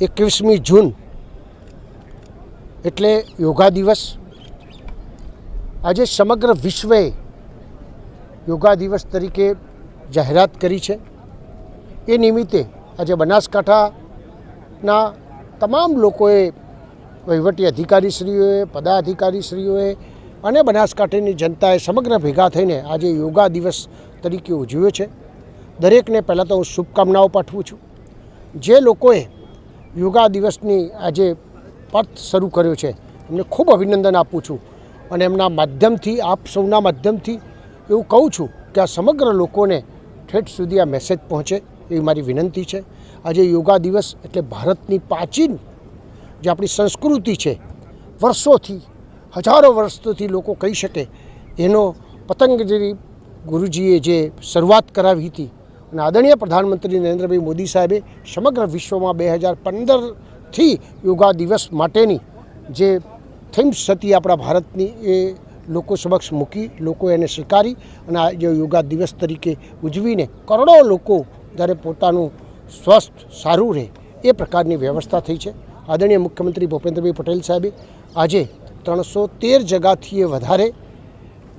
એકવીસમી જૂન એટલે યોગા દિવસ. આજે સમગ્ર વિશ્વએ યોગા દિવસ તરીકે જાહેરાત કરી છે. એ નિમિત્તે આજે બનાસકાંઠાના તમામ લોકોએ વહીવટી અધિકારીશ્રીઓએ, પદાધિકારીશ્રીઓએ અને બનાસકાંઠાની જનતાએ સમગ્ર ભેગા થઈને આજે યોગા દિવસ તરીકે ઉજવ્યો છે. દરેકને પહેલાં તો હું શુભકામનાઓ પાઠવું છું. જે લોકોએ યોગા દિવસની આજે પર્થ શરૂ કર્યો છે. એમને ખૂબ અભિનંદન આપું છું. અને એમના માધ્યમથી, આપ સૌના માધ્યમથી એવું કહું છું કે આ સમગ્ર લોકોને ઠેઠ સુધી આ મેસેજ પહોંચે એવી મારી વિનંતી છે. આજે યોગા દિવસ એટલે ભારતની પ્રાચીન જે આપણી સંસ્કૃતિ છે, વર્ષોથી, હજારો વર્ષોથી લોકો કહી શકે. એનો પતંગજી ગુરુજીએ જે શરૂઆત કરાવી હતી અને આદરણીય પ્રધાનમંત્રી નરેન્દ્રભાઈ મોદી સાહેબે સમગ્ર વિશ્વમાં બે હજાર પંદરથી યોગા દિવસ માટેની જે થીમ્સ હતી આપણા ભારતની એ લોકો સમક્ષ મૂકી, લોકો એને સ્વીકારી અને આ યોગા દિવસ તરીકે ઉજવીને કરોડો લોકો જ્યારે પોતાનું સ્વસ્થ, સારું રહે એ પ્રકારની વ્યવસ્થા થઈ છે. આદરણીય મુખ્યમંત્રી ભૂપેન્દ્રભાઈ પટેલ સાહેબે આજે ત્રણસો તેર જગાથી એ વધારે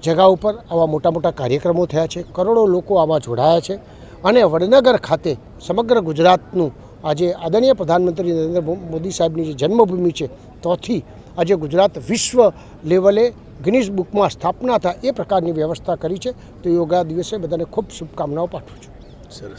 જગા ઉપર આવા મોટા મોટા કાર્યક્રમો થયા છે. કરોડો લોકો આમાં જોડાયા છે. અને વડનગર ખાતે સમગ્ર ગુજરાતનું આજે આદરણીય પ્રધાનમંત્રી નરેન્દ્ર મોદી સાહેબની જે જન્મભૂમિ છે તોથી આજે ગુજરાત વિશ્વ લેવલે ગિનિસ બુકમાં સ્થાપના થાય એ પ્રકારની વ્યવસ્થા કરી છે. તો યોગા દિવસે બધાને ખૂબ શુભકામનાઓ પાઠવું છું. સરસ.